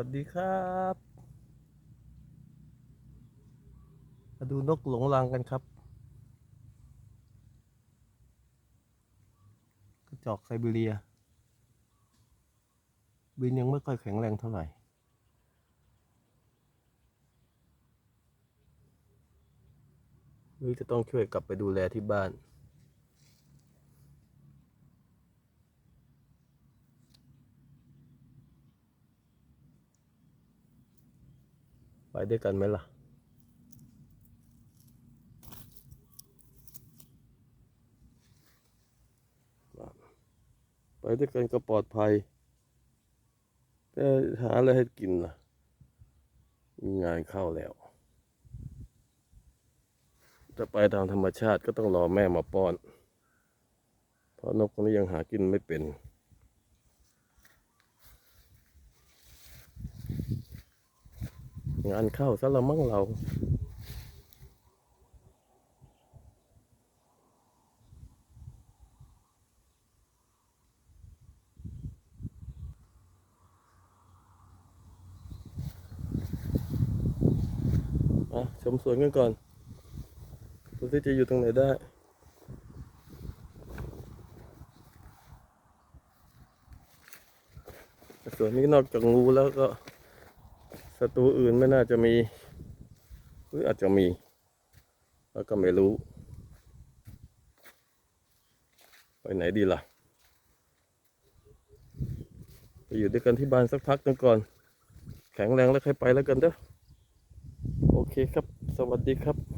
วัสดีครับมาดูนกหลงรังกันครับ กระจอกไซบีเรีย บินยังไม่ค่อยแข็งแรงเท่าไหร่นี่จะต้องช่วยกลับไปดูแลที่บ้าน ไปด้วยกันไหมล่ะ ไปด้วยกันก็ปลอดภัยแต่หาอะไรให้กินล่ะ มีงานเข้าแล้ว จะไปตามธรรมชาติก็ต้องรอแม่มาป้อน เพราะนกคนนี้ยังหากินไม่เป็น งานเข้าซะละมั้งเราชมสวนกันก่อนดูที่จะอยู่ตรงไหนได้สวนนี้นอกจากงูแล้วก็ ศัตรูอื่นไม่น่าจะมี หรืออาจจะมี แล้วก็ไม่รู้ ไปไหนดีล่ะ ไปอยู่ด้วยกันที่บ้านสักพักนึงก่อน แข็งแรงแล้วค่อยไปแล้วกันเด้อโอเคครับ สวัสดีครับ